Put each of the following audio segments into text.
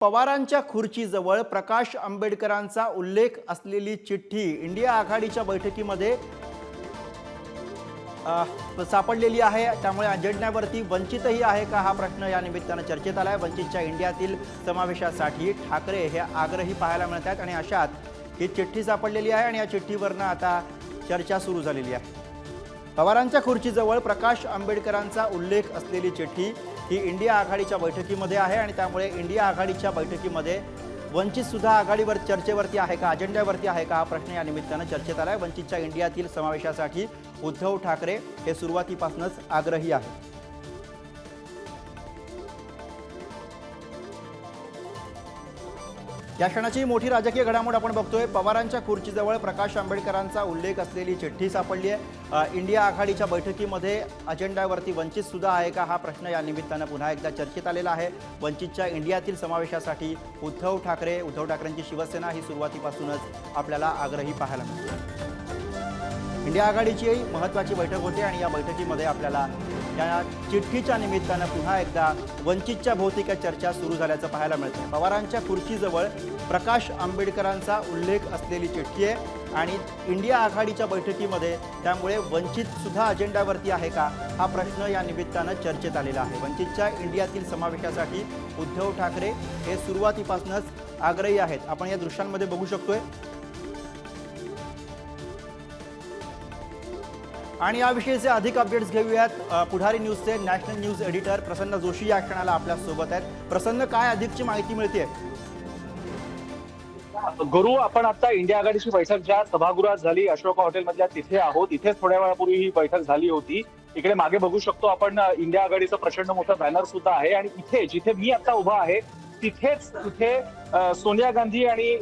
पवारांच्या खुर्चीजवळ प्रकाश आंबेडकरांचा उल्लेख असलेली चिठ्ठी इंडिया आघाडीच्या बैठकीमध्ये सापडलेली आहे. त्यामुळे अजेंड्यावरती वंचितही आहे का हा प्रश्न या निमित्तानं चर्चेत आला आहे वंचितच्या इंडियातील समावेशासाठी ठाकरे हे आग्रही पाहायला मिळत आहेत आणि अशात ही चिठ्ठी सापडलेली आहे आणि या चिठ्ठीवरनं आता चर्चा सुरू झालेली आहे. पवारांच्या खुर्चीजवळ प्रकाश आंबेडकरांचा उल्लेख असलेली चिठ्ठी ही इंडिया आघाडीच्या बैठकीमध्ये आहे आणि त्यामुळे इंडिया आघाडीच्या बैठकीमध्ये वंचितसुद्धा आघाडीवर चर्चेवरती आहे का अजेंड्यावरती आहे का हा प्रश्न या निमित्तानं चर्चेत आला आहे वंचितच्या इंडियातील समावेशासाठी उद्धव ठाकरे हे सुरुवातीपासूनच आग्रही आहे या क्षणाची मोठी राजकीय घडामोड आपण बघतोय. पवारांच्या खुर्चीजवळ प्रकाश आंबेडकरांचा उल्लेख असलेली चिठ्ठी सापडली आहे इंडिया आघाडीच्या बैठकीमध्ये अजेंड्यावरती वंचित सुद्धा आहे का हा प्रश्न या निमित्तानं पुन्हा एकदा चर्चेत आलेला आहे. वंचितच्या इंडियातील समावेशासाठी उद्धव ठाकरे उद्धव ठाकरेंची शिवसेना ही सुरुवातीपासूनच आपल्याला आग्रही पाहायला मिळते. इंडिया आघाडीची महत्त्वाची बैठक होते आणि या बैठकीमध्ये आपल्याला या चिठ्ठीच्या निमित्तानं पुन्हा एकदा वंचितच्या भौतिक चर्चा सुरू झाल्याचं पाहायला मिळतं पवारांच्या खुर्चीजवळ प्रकाश आंबेडकरांचा उल्लेख असलेली चिठ्ठी आहे आणि इंडिया आघाडीच्या बैठकीमध्ये त्यामुळे वंचितसुद्धा अजेंडावरती अजेंड्यावरती आहे का हा प्रश्न या निमित्तानं चर्चेत आलेला आहे. वंचितच्या इंडियातील समावेशासाठी उद्धव ठाकरे हे सुरुवातीपासूनच आग्रही आहेत. आपण या दृश्यांमध्ये बघू शकतोय. आणि याविषयीचे अधिक अपडेट्स घेऊयात. Pudhari न्यूजचे national news editor Prasanna Joshi या क्षणाला आपल्यासोबत आहेत. प्रसन्न काय अधिकची माहिती मिळते गुरु आपण आता इंडिया आघाडीची बैठक ज्या सभागृहात झाली अशोका हॉटेलमधल्या तिथे आहोत. इथेच थोड्या वेळापूर्वी ही बैठक झाली होती. इकडे मागे बघू शकतो आपण इंडिया आघाडीचं प्रचंड मोठं बॅनर सुद्धा आहे. आणि इथे जिथे मी आता उभा आहे तिथेच अ, सोनिया गांधी आणि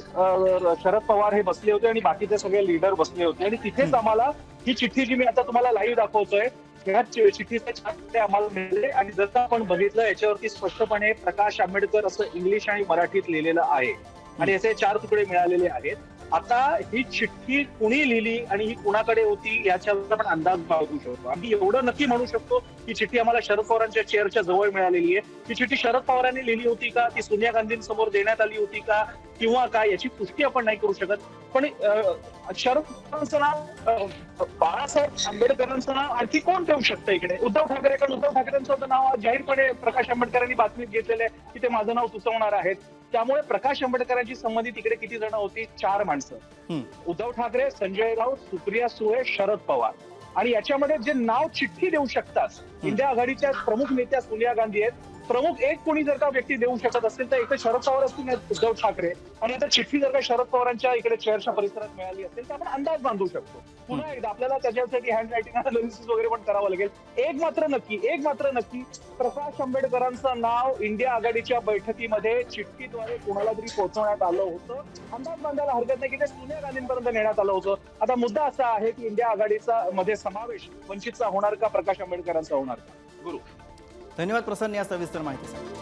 शरद पवार हे बसले होते आणि बाकीचे सगळे लीडर बसले होते. आणि तिथेच आम्हाला ही चिठ्ठी जी मी आता तुम्हाला लाईव्ह दाखवतोय या चि- चिठ्ठीचे आम्हाला मिळाले आणि जसं आपण बघितलं याच्यावरती स्पष्टपणे प्रकाश आंबेडकर असं इंग्लिश आणि मराठीत लिहिलेलं आहे. आणि याचे चार तुकडे मिळालेले आहेत. आता ही चिठ्ठी कुणी लिहिली आणि ही कुणाकडे होती याच्यावर आपण अंदाज बाळगू शकतो. आम्ही एवढं नक्की म्हणू शकतो की चिठ्ठी आम्हाला शरद पवारांच्या चेअरच्या जवळ मिळालेली आहे. ती चिठ्ठी शरद पवारांनी लिहिली होती का? ती सोनिया गांधींसमोर देण्यात आली होती का? किंवा काय? याची पुष्टी आपण नाही करू शकत. पण शरद पवारांचं नाव बाळासाहेब आंबेडकरांचं नाव आणखी कोण ठेवू शकतं इकडे? उद्धव ठाकरे कारण उद्धव ठाकरेंचं नाव जाहीरपणे प्रकाश आंबेडकरांनी बातमीत घेतलेलं आहे की ते माझं नाव सुचवणार आहेत. त्यामुळे प्रकाश आंबेडकरांची संबंधित इकडे किती जण होती? चार माणसं. उद्धव ठाकरे संजय राऊत सुप्रिया सुळे शरद पवार. आणि याच्यामध्ये जे नाव चिठ्ठी देऊ शकतात इंडिया आघाडीच्या प्रमुख नेत्या सोनिया गांधी आहेत प्रमुख एक कोणी जर का व्यक्ती देऊ शकत असेल तर एक तर शरद पवार असतील उद्धव ठाकरे. आणि आता चिठ्ठी जर का शरद पवारांच्या इकडे चेअरच्या परिसरात मिळाली असेल तर आपण अंदाज बांधू शकतो. पुन्हा एकदा आपल्याला त्याच्यासाठी हँड रायटिंग अनालिसिस वगैरे पण करावं लागेल. एक मात्र नक्की एक मात्र नक्की प्रकाश आंबेडकरांचं नाव इंडिया आघाडीच्या बैठकीमध्ये चिठ्ठीद्वारे कोणाला तरी पोहोचवण्यात आलं होतं. अंदाज बांधायला हरकत नाही की ते सोनिया गांधींपर्यंत नेण्यात आलं होतं. आता मुद्दा असा आहे की इंडिया आघाडीचा मध्ये समावेश वंचितचा होणार का प्रकाश आंबेडकरांचा होणार का? गुरु. धन्यवाद प्रसन्न या सविस्तर माहितीसाठी